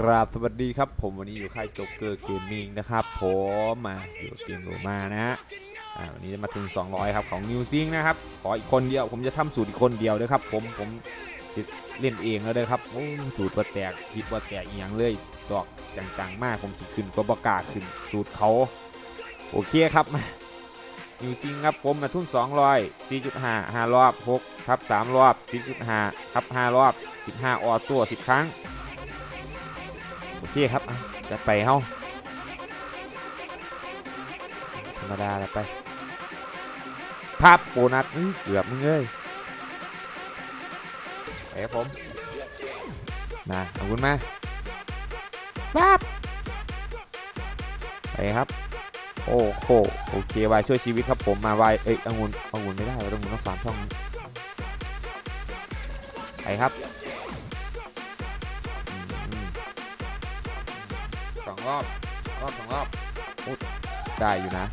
กราบสวัสดีครับ ผมวันนี้อยู่ค่ายจ๊กเกอร์เกมมิ่งนะครับ ผมมาอยู่เกมโรมานะฮะอ่าวันนี้จะมาถึง 200 ครับของนิวซิงนะครับ ขออีกคนเดียว ผมจะทำสูตรอีกคนเดียวด้วยครับ ผมผมเล่นเองแล้วเลยครับโอ้สูตรว่าแตกคิดว่าแตกอียงเลยดอกจังๆมากผมสิขึ้นก็ประกาศขึ้นสูตรเขาโอเคครับนิวซิงครับผมมาทุ่น200 4.5 5รอบ6ครับ3รอบ4.5ครับ5รอบ15ออตัว10 ครั้ง โอเคครับจะไปเฮ้าธรรมดาแล้วไปภาพโบนัสเกือบมึงเอ้ยไปครับผมมาขอบคุณมาปั๊บไปครับ โอ้โหโอเควายช่วยชีวิตครับผมมาวายเอ้ยองุ่นองุ่นไม่ได้เราต้ององุ่นต้องฟาร์มช่องไปครับ รอบรอบสองรอบได้อยู่นะ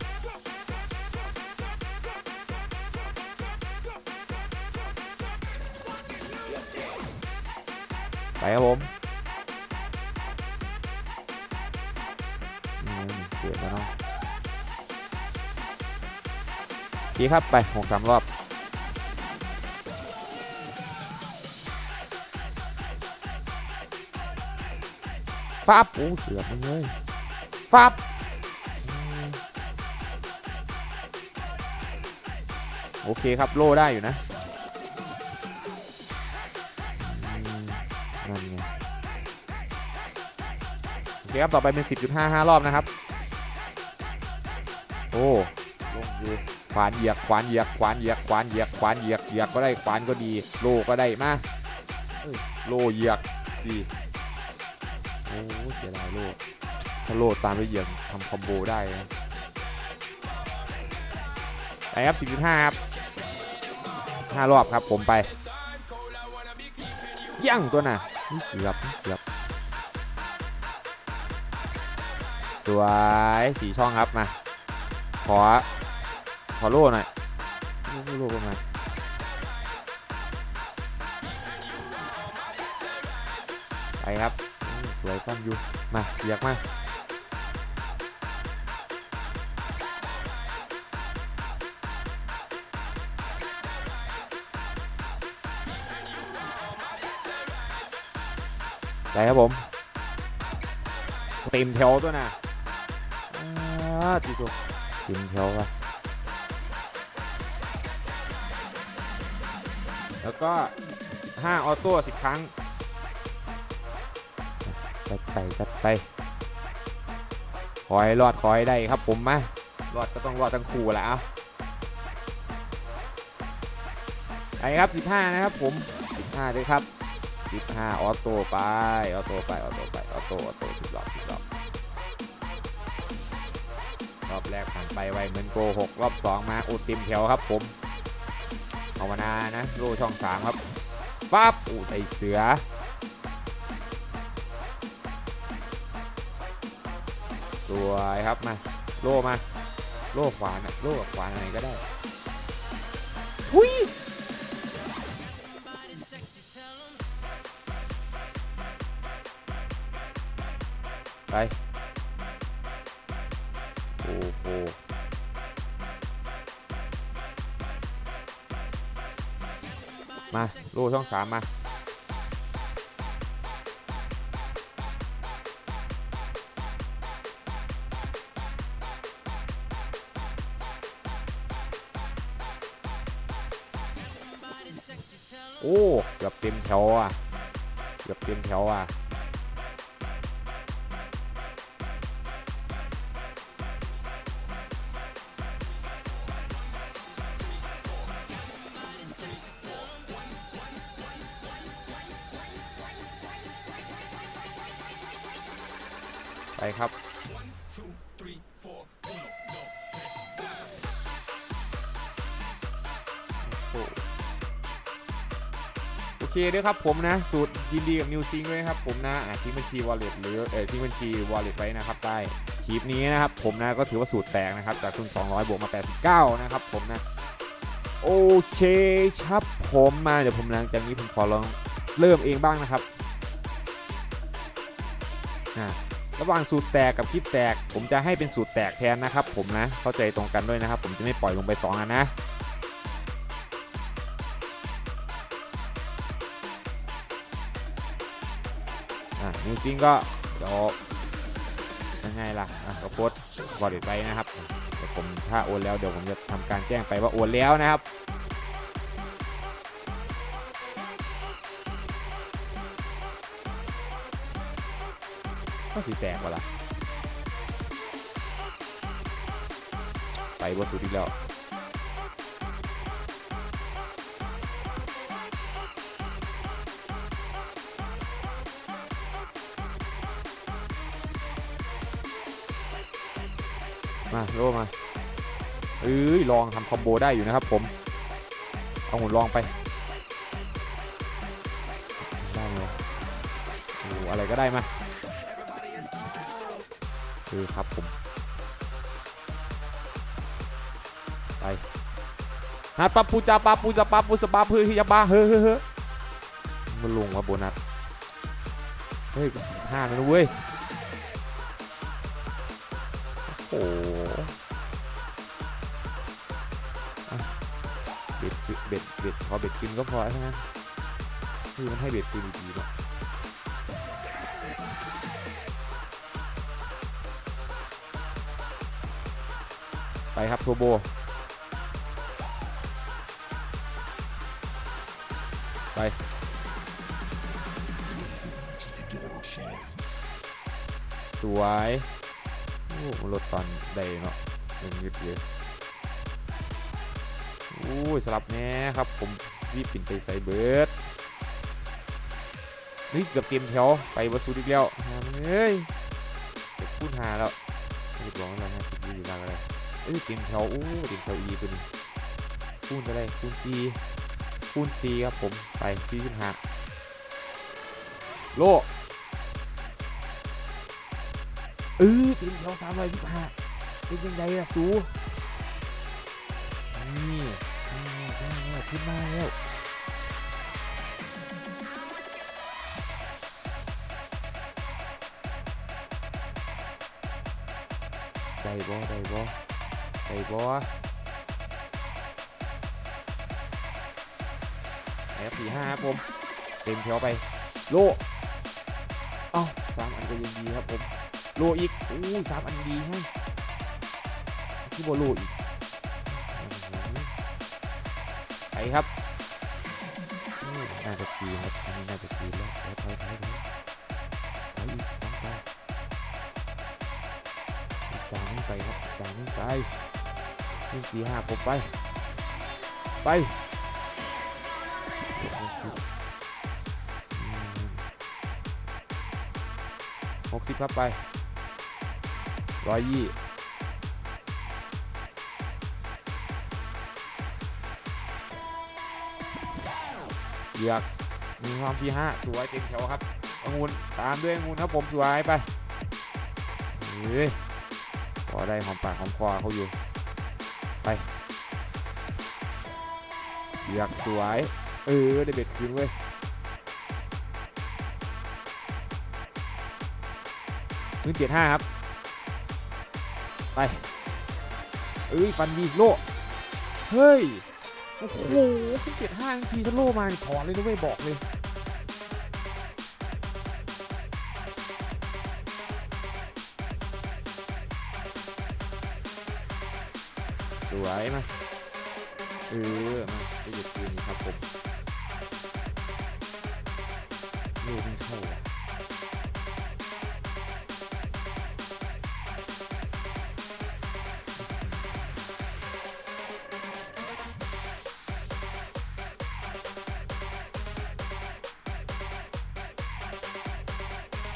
ไปครับผมอืมเกิดแล้วเนาะดีครับไปหกสามรอบ ปั๊บโอ้เสือกมันเลยปั๊บโอเคครับโล่ได้อยู่นะนั่นไงโอเคครับต่อไปเป็น 10.55 รอบนะครับ โอ้ลงอยู่ขวานเหยียกขวานเหยียกขวานเหยียกขวานเหยียกขวานเหยียกเหยียกก็ได้ขวานก็ดี โลก็ได้มาโลเหยียกดี อ้เสียดายโลดถ้าโลดตามไปเหยียบทำคอมโบได้นะไปครับ4.5ครับ5รอบครับผมไปยั่งตัวน่ะเกือบเกือบสวยสี่ช่องครับมา ขอ ขอโล่หน่อยโล่โล่ประมาณไปครับ สวยปั้นอยู่ มาเรียกมาไปครับผมเต็มแถวตัวน่ะอ่าตีตัวเต็มแถวว่ะแล้วก็ 5 ออโต้10ครั้ง จัดไปจัดไปขอให้รอดขอให้ได้ครับผมมารอดก็ต้องรอดทั้งคู่แหละเอาไปครับ 15 นะครับผม 15เลยครับ 15 ออโต้ไป ออโต้ไป ออโต้ไป ออโต้ ออโต้สิบรอบสิบรอบ รอบแรกผ่านไปไวเหมือนโกหกรอบ 2 มาอุดติมแถวครับผมภาวนานะ โลช่อง 3 ครับปั๊บอู้ไอเสือ สวยครับมา โล่มา โล่ขวานอะโล่กับขวานอะไรก็ได้ทุยไปโอ้โหมา โล่ช่องสามมา แถวอะเกือบเต็มแถวอะไปครับ เคด้วยครับผมนะสูตรยินดีกับนิวซิงด้วยนะครับผมนะอ่าทิ้งบัญชี wallet หรือเออทิ้งบัญชี wallet ไว้นะครับใต้คลิปนี้นะครับผมนะก็ถือว่าสูตรแตกนะครับจากทุน200 บวกมา 89 นะครับผมนะโอเคครับผมมาเดี๋ยวผมหลังจากนี้ผมขอลองเริ่มเองบ้างนะครับอ่าระหว่างสูตรแตกกับคลิปแตก ผมจะให้เป็นสูตรแตกแทนนะครับ ผมนะเข้าใจตรงกันด้วยนะครับ ผมจะไม่ปล่อยลงไปสองอันนะ อะจริงๆก็เดี๋ยวยังไงล่ะก็โพสบอดไปนะครับเดี๋ยวผมถ้าโอนแล้วเดี๋ยวผมจะทำการแจ้งไปว่าโอนแล้วนะครับก็สีแตกว่ะล่ะไปบสุดอีกแล้ว มาโลมาเอ้ยลองทำคอมโบได้อยู่นะครับผม เอาหุ่นลองไปได้เลยโอ้อะไรก็ได้มาคือครับผม ไปฮะปับปูจาปาปูจาปาปูสปาพือฮิยาบาเฮ้อเฮ้อเฮ้อมันลงว่าโบนัส เฮ้ยก็สิบห้าแล้วนะเว้ย โอ้ บ็ดเบ็ดพอเบ็ดกินก็พอใช่ไหมคือมันให้เบ็ดกินดีๆเนาะไปครับโทโบไปสวยโอ้มันลดตอนใดเนาะหนึ่งนิดเลย อ้ยสลับแน่ครับผมรีบปิ่นไปใส่เบิร์ดนี่เกือบเต็มแถวไปวัสดุอีกแล้วหาเอ้ยเด็กพูดหาแล้วเรียบร้อยแล้วฮะสิบยี่ลากอะไรเอ้ยเต็มแถวโอ้เต็มแถวอีตัวนี้คูณอะไรคูณซีคูณซีครับผมไปที่ขึ้นหาโลเออตีนแถวสามร้อยสิบห้าเป็นยังไงล่ะสู ขึ้นมาแล้วได้บ่ได้บ่ได้บ่แอบสี่ห้าครับผม เต็มแถวไป โลเอ้าสามอันก็ยังดีครับผม โลอีกอู้สามอันดีให้ที่บอโลอีก ครับอู้น่าจะกีครับอันนี้น่าจะกีแล้วไปไปไปไปไปอีกสองไปอีกจานนึงไปครับอีกจานนึงไปนี่สี่ห้าผมไป ไปหกสิบครับไปร้อยยี่ เหยือกหนึ่งความที่ห้าสวยเต็มแถวครับองุ่นตามด้วยองุ่นครับผมสวยไปเฮ้ยพอได้หอมปากหอมคอเขาอยู่ ไปเหยือกสวยเออได้เบ็ดคืนเว้ยพื้นเจ็ดห้าครับ ไป เอ้ย ฟันดีโล เฮ้ย โอ้โหขึ้นเจ็ดห้าทีฉันโลมาถอนเลยนะเว้ยบอกเลยสวยมาเออมาไปหยุดคืนครับผมลูกไม่เข้าว่ะ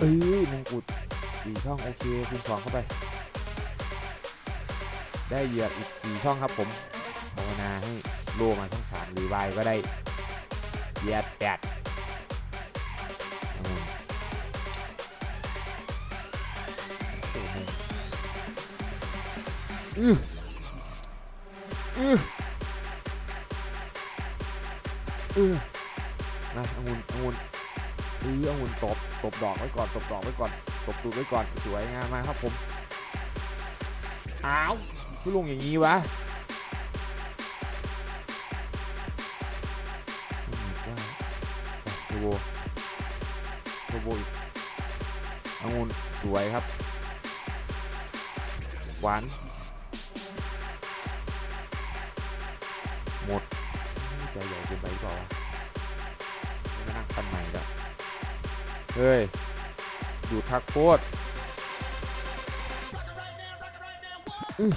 เอ้ยมงกุฎสี่ช่องโอเคคูณสองเข้าไป ได้เหยื่ออีกสี่ช่องครับผมภาวนาให้โลมาช่องสามหรือวายก็ได้เหยื่อแปดอืออื้ออื้ออื้อาองุ่นองุ่นอือองุ่นตบ ตบดอกไว้ก่อนตบดอกไว้ก่อนตบตูดไว้ก่อนสวยงามมากครับผมอ้าวคือลงอย่างนี้วะอืมว่าเทอร์โบเทอร์โบอีกองุ่นสวยครับ หวาน หมด ใจใหญ่เกินไปหรือเปล่าวะ ฮ้ย อยู่ทักโคตรอือ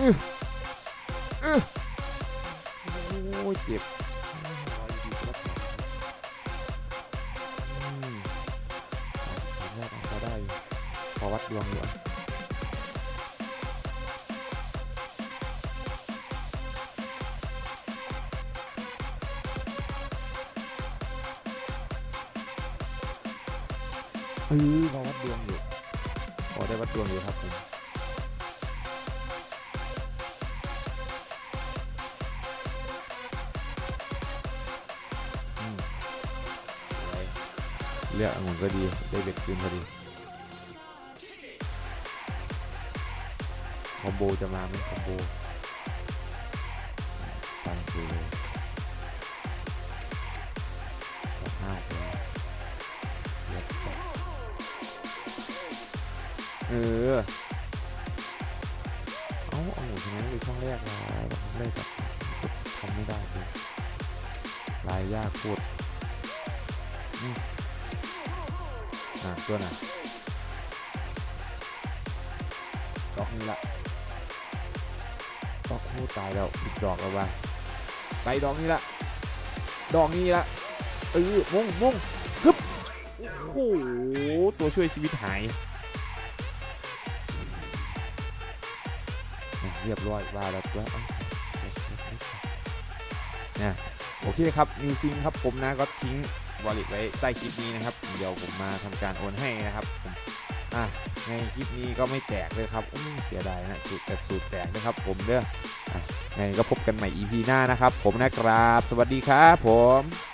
อือโอ้ยเจ็บพอยดีครับอืมสามารถเอาได้อยู่ขอวัดดวง อยู่อเออพอวัดดวงอยู่พอได้วัดดวงอยู่ครับผมอืมสวยเลือกองุ่นก็ดีได้เบ็ดคืนพอดีคอมโบจะมาไหมคอมโบ ไปช่แรกลายช่องแรกกับทำไม่ได้เลยลายยากโคตรอืมอะตัวน่ะดอกนี้ละดอกคตรตายแล้วอีกดอกแล้วว่ะไปดอกนี้ละดอกนี้ละเออมงมงฮึบโอ้โหตัวช่วยชีวิตหาย เรียบร้อยว่าแล้วว่านี่ยโอเคครับนิวซิงครับผมนะก็ทิ้งวอลเล็ตไว้ใต้คลิปนี้นะครับ เดี๋ยวผมมาทำการโอนให้นะครับอะในคลิปนี้ก็ไม่แตกเลยครับอื้อเสียดายนะสูตรแต่สูตรแตกนะครับ ผมเด้ออะไงก็พบกันใหม่ EP หน้านะครับ ผมนะครับ สวัสดีครับผม